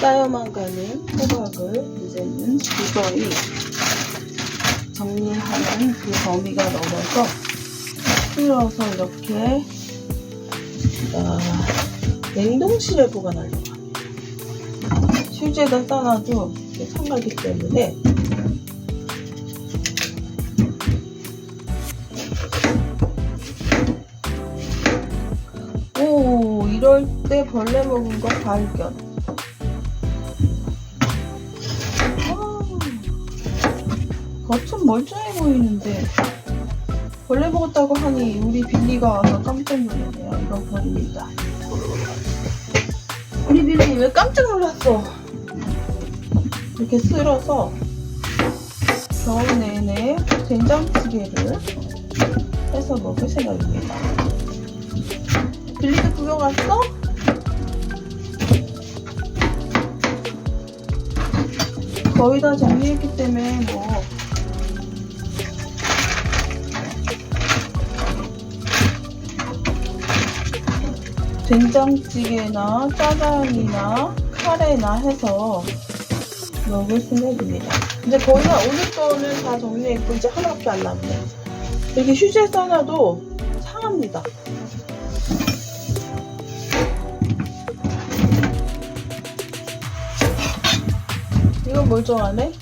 쌓여만 가는 호박을 이제는 기꺼이 정리하는 그 범위가 넘어서 풀어서 이렇게 아, 냉동실에 보관하려고 합니다. 휴지에다 싸놔도 상하기 때문에 오 이럴 때 벌레 먹은 거 발견 겉은 멀쩡해 보이는데 벌레 먹었다고 하니 우리 빌리가 와서 깜짝 놀랐네요. 이거 버립니다. 우리 빌리 왜 깜짝 놀랐어? 이렇게 쓸어서 겨울 내내 된장찌개를 해서 먹을 생각입니다. 빌리도 구경 왔어? 거의 다 정리했기 때문에 된장찌개나 짜장이나 카레나 해서 먹을 생각입니다. 이제 거의 다 오늘 거는 다 정리했고 이제 하나밖에 안 남네. 이렇게 휴지에 싸놔도 상합니다. 이건 멀쩡하네.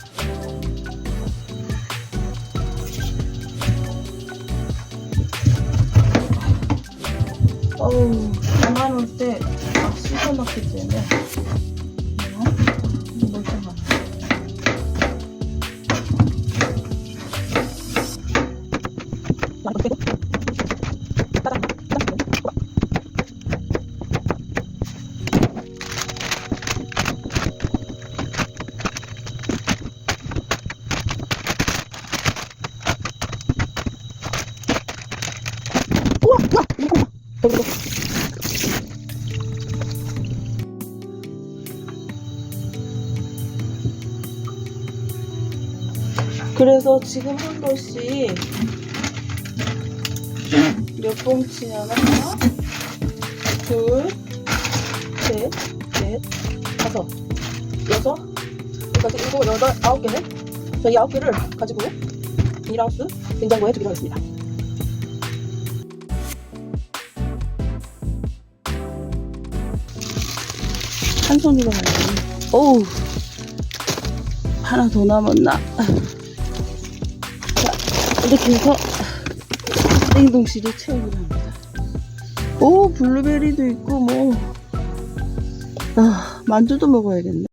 어우, 장안 올때 막 씻어놨기 때문에. 그래서 지금 한 번씩 몇 봉치냐 하나, 둘, 셋, 넷, 다섯, 여섯, 여기까지 일곱, 여덟, 아홉 개네. 저이 아홉 개를 가지고 비닐하우스 냉장고에 두기로 하겠습니다. 한 손으로 하려니. 어우, 하나 더 남았나? 자, 이렇게 해서 냉동실을 채우기로 합니다. 오, 블루베리도 있고, 뭐. 아, 만두도 먹어야겠네.